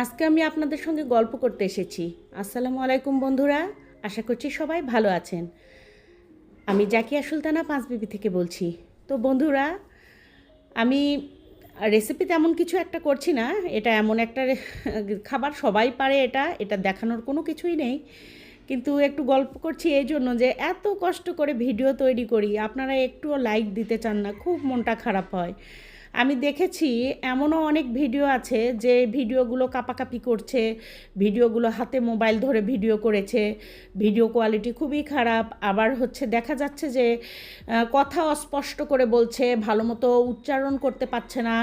আজকে আমি আপনাদের সঙ্গে গল্প করতে এসেছি। আসসালামু আলাইকুম বন্ধুরা, আশা করছি সবাই ভালো আছেন। আমি জাকিয়া সুলতানা পাঁচবিবি থেকে বলছি। তো বন্ধুরা, আমি রেসিপি তেমন কিছু একটা করছি না, এটা এমন একটা খাবার সবাই পারে এটা এটা দেখানোর কোনো কিছুই নেই। কিন্তু একটু গল্প করছি এই জন্য যে এত কষ্ট করে ভিডিও তৈরি করি, আপনারা একটুও লাইক দিতে চান না, খুব মনটা খারাপ হয়। আমি দেখেছি এমনও অনেক ভিডিও আছে যে ভিডিওগুলো কাপাকাপি করছে, ভিডিওগুলো হাতে মোবাইল ধরে ভিডিও করেছে, ভিডিও কোয়ালিটি খুবই খারাপ। আবার হচ্ছে দেখা যাচ্ছে যে কথা অস্পষ্ট করে বলছে, ভালো মতো উচ্চারণ করতে পারছে না।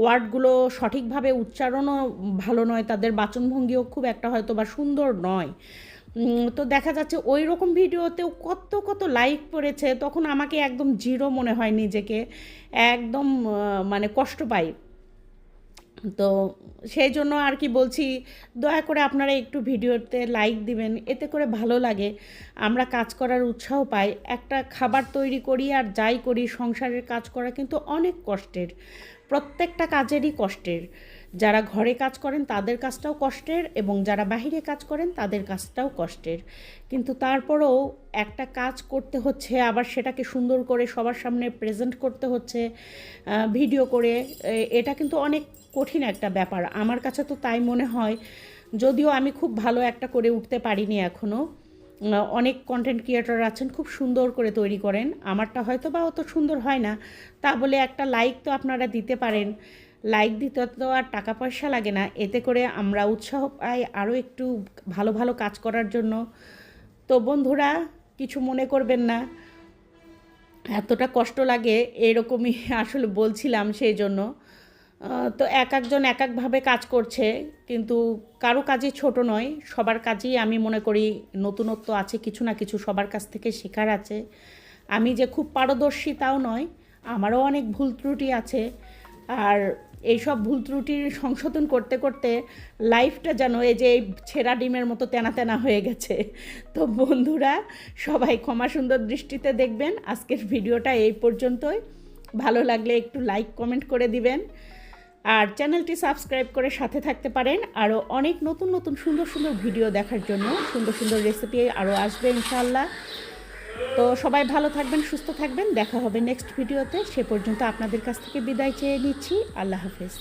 ওয়ার্ডগুলো সঠিকভাবে উচ্চারণও ভালো নয়, তাদের বাচনভঙ্গিও খুব একটা হয়তো বা সুন্দর নয়। তো দেখা যাচ্ছে ওই রকম ভিডিওতেও কত কত লাইক পড়েছে, তখন আমাকে একদম জিরো মনে হয় নিজেকে, একদম মানে কষ্ট পাই। তো সেই জন্য আর কি বলছি, দয়া করে আপনারা একটু ভিডিওতে লাইক দিবেন, এতে করে ভালো লাগে। আমরা কাজ করার উৎসাহ পাই, একটা খাবার তৈরি করি আর যাই করি, সংসারের কাজ করা কিন্তু অনেক কষ্টের। প্রত্যেকটা কাজেরই কষ্টের। যারা ঘরে কাজ করেন, তাদের কাজটাও কষ্টের এবং যারা বাহিরে কাজ করেন, তাদের কাজটাও কষ্টের। কিন্তু তারপরেও একটা কাজ করতে হচ্ছে, আবার সেটাকে সুন্দর করে সবার সামনে প্রেজেন্ট করতে হচ্ছে ভিডিও করে এটা কিন্তু অনেক কঠিন একটা ব্যাপার। আমার কাছে তো তাই মনে হয়, যদিও আমি খুব ভালো একটা করে উঠতে পারিনি এখনও অনেক কন্টেন্ট ক্রিয়েটর আছেন, খুব সুন্দর করে তৈরি করেন। আমারটা হয়তো বা অত সুন্দর হয় না। তা বলে একটা লাইক তো আপনারা দিতে পারেন। লাইক দিতে তো আর টাকা পয়সা লাগে না। এতে করে আমরা উৎসাহ পাই আরও একটু ভালো ভালো কাজ করার জন্য। তো বন্ধুরা, কিছু মনে করবেন না। এতটা কষ্ট লাগে, এরকমই আসলে বলছিলাম সেই জন্য। তো এক একজন এক একভাবে কাজ করছে, কিন্তু কারও কাজই ছোট নয়, সবার কাজই আমি মনে করি নতুনত্ব আছে, কিছু না কিছু সবার কাছ থেকে শেখার আছে। আমি যে খুব পারদর্শী তাও নয়, আমারও অনেক ভুল ত্রুটি আছে। আর এইসব ভুল ত্রুটির সংশোধন করতে করতে লাইফটা যেন এই যে ছেঁড়া ডিমের মতো তেনা তেনা হয়ে গেছে। তো বন্ধুরা, সবাই ক্ষমা সুন্দর দৃষ্টিতে দেখবেন। আজকের ভিডিওটা এই পর্যন্তই। ভালো লাগলে একটু লাইক কমেন্ট করে দিবেন। আর চ্যানেলটি সাবস্ক্রাইব করে সাথে থাকতে পারেন। আরও অনেক নতুন নতুন, সুন্দর সুন্দর ভিডিও দেখার জন্য সুন্দর সুন্দর রেসিপি আরও আসবে ইনশাল্লাহ তো সবাই ভালো থাকবেন, সুস্থ থাকবেন। দেখা হবে নেক্সট ভিডিওতে সে পর্যন্ত আপনাদের কাছ থেকে বিদায় চেয়ে নিচ্ছি। আল্লাহ হাফেজ।